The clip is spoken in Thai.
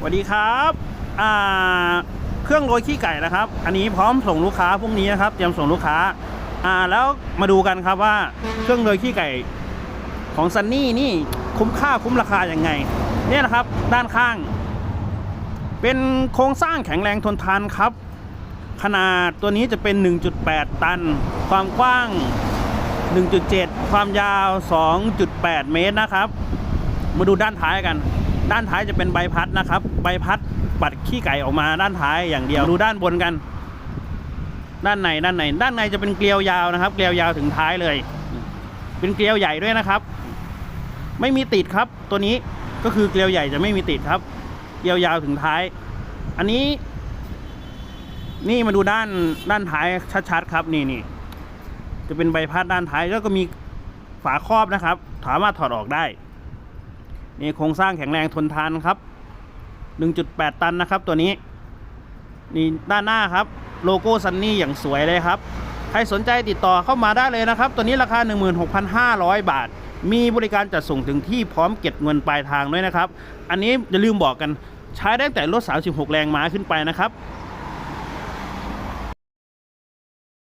สวัสดีครับอ่าเครื่องโรยขี้ไก่นะครับ อันนี้พร้อมส่งลูกค้าพรุ่งนี้นะครับเตรียมส่งลูกค้าอ่าแล้วมาดูกันครับว่าเครื่องโรยขี้ไก่ของซันนี่นี่คุ้มค่าคุ้มราคาอยังไง เนี่ยนะครับด้านข้าง เป็นโครงสร้างแข็งแรงทนทานครับ ขนาดตัวนี้จะเป็น 1.8 ตัน ความกว้าง 1.7 ความยาว 2.8 เมตรนะครับ มาดูด้านท้ายกัน ด้านท้ายจะเป็นใบพัดนะครับ ใบพัดปัดขี้ไก่ออกมาด้านท้ายอย่างเดียวดูด้านบนกัน ด้านในด้านในด้านในจะเป็นเกลียวยาวนะครับ เกลียวยาวถึงท้ายเลย เป็นเกลียวใหญ่ด้วยนะครับ ไม่มีติดครับ ตัวนี้ก็คือเกลียวใหญ่จะไม่มีติดครับ เกลียวยาวถึงท้าย อันนี้ นี่มาดูด้านด้านท้ายชัดๆครับ นี่นี่จะเป็นใบพัดด้านท้ายแล้วก็มีฝาครอบนะครับ สามารถถอดออกได้ นี่โครงสร้างแข็งแรงทนทานครับ 1.8 ตันนะครับตัวนี้ นี่ด้านหน้าครับ โลโก้ซันนี่อย่างสวยเลยครับ ใครสนใจติดต่อเข้ามาได้เลยนะครับ ตัวนี้ราคา 16,500 บาท มีบริการจัดส่งถึงที่พร้อมเก็บเงินปลายทางด้วยนะครับ อันนี้อย่าลืมบอกกันใช้ได้แต่รถ 36 แรงม้าขึ้นไปนะครับ